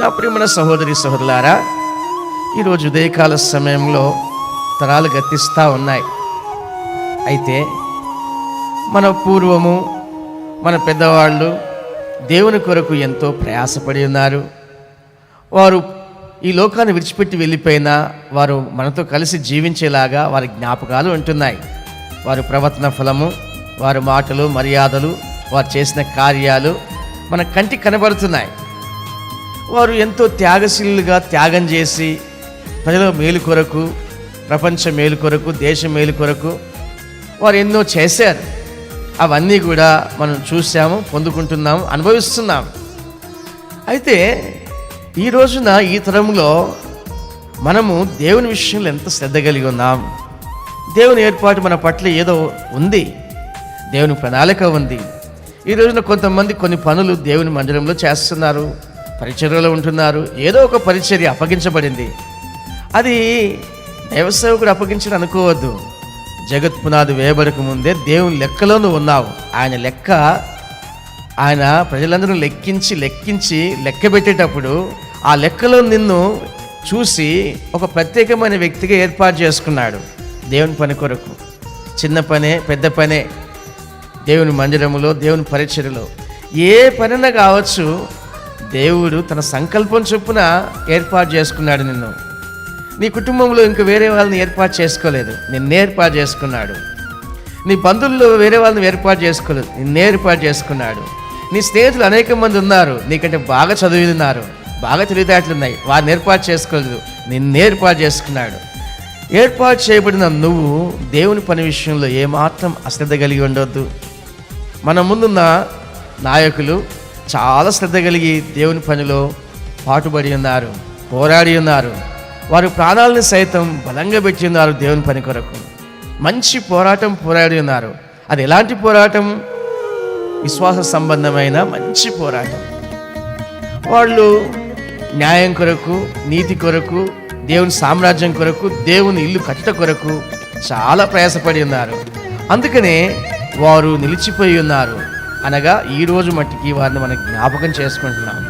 నా ప్రియమైన సహోదరి సహోదరులారా ఈరోజు ఉదయకాల సమయంలో తరాలు గతిస్తూ ఉన్నాయి. అయితే మన పూర్వము మన పెద్దవాళ్ళు దేవుని కొరకు ఎంతో ప్రయాసపడి ఉన్నారు. వారు ఈ లోకాన్ని విడిచిపెట్టి వెళ్ళిపోయినా వారు మనతో కలిసి జీవించేలాగా వారి జ్ఞాపకాలు ఉంటున్నాయి. వారి ప్రవర్తన ఫలము వారి మాటలు మర్యాదలు వారు చేసిన కార్యాలు మన కంటికి కనబడుతున్నాయి. వారు ఎంతో త్యాగశీలుగా త్యాగం చేసి ప్రజల మేలు కొరకు ప్రపంచ మేలు కొరకు దేశ మేలు కొరకు వారు ఎన్నో చేశారు. అవన్నీ కూడా మనం చూసాము పొందుకుంటున్నాము అనుభవిస్తున్నాము. అయితే ఈ రోజున ఈ తరంలో మనము దేవుని విషయంలో ఎంత శ్రద్ధ కలిగి ఉన్నాం? దేవుని ఏర్పాటు మన పట్ల ఏదో ఉంది. దేవుని ప్రణాళిక ఉంది. ఈ రోజున కొంతమంది కొన్ని పనులు దేవుని మందిరంలో చేస్తున్నారు. పరిచర్యలో ఉంటున్నారు. ఏదో ఒక పరిచర్య అప్పగించబడింది. అది దైవసేవకుడు అప్పగించడం అనుకోవద్దు. జగత్ పునాది వేయబడక ముందే దేవుని లెక్కలో నువ్వు ఉన్నావు. ఆయన లెక్క ఆయన ప్రజలందరూ లెక్కించి లెక్కించి లెక్క పెట్టేటప్పుడు ఆ లెక్కలో నిన్ను చూసి ఒక ప్రత్యేకమైన వ్యక్తిగా ఏర్పాటు చేసుకున్నాడు. దేవుని పని కొరకు. చిన్న పనే పెద్ద పనే. దేవుని మందిరములో దేవుని పరిచర్యలో. ఏ పనైనా కావచ్చు దేవుడు తన సంకల్పం చొప్పున ఏర్పాటు చేసుకున్నాడు నిన్ను. నీ కుటుంబంలో ఇంక వేరే వాళ్ళని ఏర్పాటు చేసుకోలేదు. నిన్ను ఏర్పాటు చేసుకున్నాడు. నీ బంధువుల్లో వేరే వాళ్ళని ఏర్పాటు చేసుకోలేదు. నిన్న ఏర్పాటు చేసుకున్నాడు. నీ స్నేహితులు అనేక మంది ఉన్నారు. నీకంటే బాగా చదివినారు బాగా తెలివితేటలు ఉన్నాయి. వారిని ఏర్పాటు చేసుకోలేదు. నిన్ను ఏర్పాటు చేసుకున్నాడు. ఏర్పాటు చేయబడిన నువ్వు దేవుని పని విషయంలో ఏమాత్రం అశ్రద్ధ కలిగి ఉండొద్దు. మన ముందున్న నాయకులు చాలా శ్రద్ధ కలిగి దేవుని పనిలో పాటుపడి ఉన్నారు పోరాడి ఉన్నారు. వారు ప్రాణాలను సైతం బలంగా పెట్టి ఉన్నారు దేవుని పని కొరకు. మంచి పోరాటం పోరాడి ఉన్నారు. అది ఎలాంటి పోరాటం? విశ్వాస సంబంధమైన మంచి పోరాటం. వాళ్ళు న్యాయం కొరకు నీతి కొరకు దేవుని సామ్రాజ్యం కొరకు దేవుని ఇల్లు కట్ట కొరకు చాలా ప్రయాసపడి ఉన్నారు. అందుకనే వారు నిలిచిపోయి ఉన్నారు. అనగా ఈ రోజు మట్టికి వారిని మనం జ్ఞాపకం చేసుకుంటున్నాం.